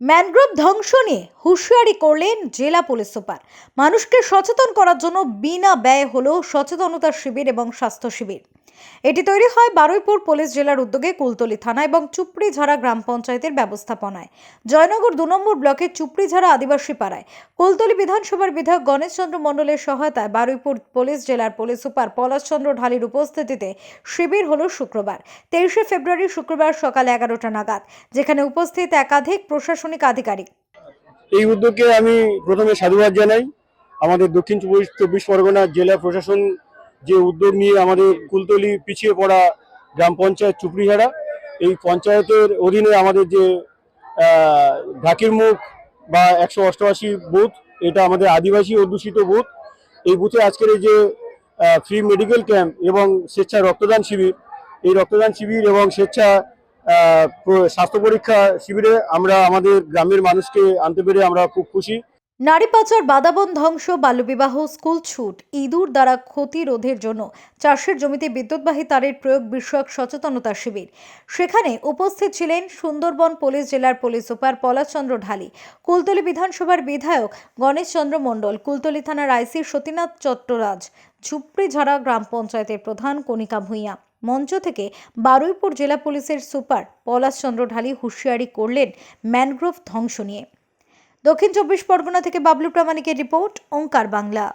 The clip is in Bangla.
ম্যানগ্রোভ ধ্বংস নিয়ে হুঁশিয়ারি করলেন জেলা পুলিশ সুপার। মানুষকে সচেতন করার জন্য বিনা ব্যয় হলো সচেতনতা শিবির এবং স্বাস্থ্য শিবির। এটি তৈরি হয় বারুইপুর পুলিশ জেলার উদ্যোগে কুলতলি থানা এবং চুপড়িঝাড়া গ্রাম পঞ্চায়েতের ব্যবস্থাপনায়। জয়নগর দু নম্বর ব্লকের চুপড়িঝাড়া আদিবাসী পাড়ায়। কুলতলি বিধানসভার বিধায়ক গণেশচন্দ্র মণ্ডলের সহায়তায় বারুইপুর পুলিশ জেলার পুলিশ সুপার পলাশচন্দ্র ঢালির উপস্থিতিতে শিবির হল শুক্রবার, তেইশে ফেব্রুয়ারি শুক্রবার সকাল এগারোটা নাগাদ, যেখানে উপস্থিত একাধিক প্রশাসনিক আধিকারিক। এই উদ্যোগকে আমি প্রথমে সাধুবাদ জানাই। আমাদের দক্ষিণ চব্বিশ চব্বিশ পরগনা জেলা প্রশাসন যে উদ্যোগ নিয়ে আমাদের কুলতলি পিছিয়ে পড়া গ্রাম পঞ্চায়েত চুপড়িহারা এই পঞ্চায়েতের অধীনে আমাদের যে ঢাকির মুখ বা একশো অষ্টআশি বুথ, এটা আমাদের আদিবাসী অধ্যুষিত বুথ, এই বুথে আজকের এই যে ফ্রি মেডিকেল ক্যাম্প এবং স্বেচ্ছা রক্তদান শিবির, এই রক্তদান শিবির এবং স্বেচ্ছা স্বাস্থ্য পরীক্ষা শিবিরে আমরা আমাদের গ্রামের মানুষকে আনতে পেরে আমরা খুব খুশি। নারী পাচার বাদাবন ধ্বংস, বাল্যবিবাহ, স্কুল ছুট, ইঁদুর দ্বারা ক্ষতি রোধের জন্য চাষের জমিতে বিদ্যুৎবাহী তারের প্রয়োগ বিষয়ক সচেতনতা শিবির। সেখানে উপস্থিত ছিলেন সুন্দরবন পুলিশ জেলার পুলিশ সুপার পলাশচন্দ্র ঢালি, কুলতলি বিধানসভার বিধায়ক গণেশচন্দ্র মণ্ডল, কুলতলি থানার আইসি সতীনাথ চট্টরাজ, ঝুপড়িঝাড়া গ্রাম পঞ্চায়েতের প্রধান কণিকা ভূঁইয়া। মঞ্চ থেকে বারুইপুর জেলা পুলিশের সুপার পলাশচন্দ্র ঢালি হুঁশিয়ারি করলেন ম্যানগ্রোভ ধ্বংস নিয়ে। দক্ষিণ চব্বিশ পরগনা থেকে বাবলু প্রামাণিকের রিপোর্ট ওঙ্কার বাংলা।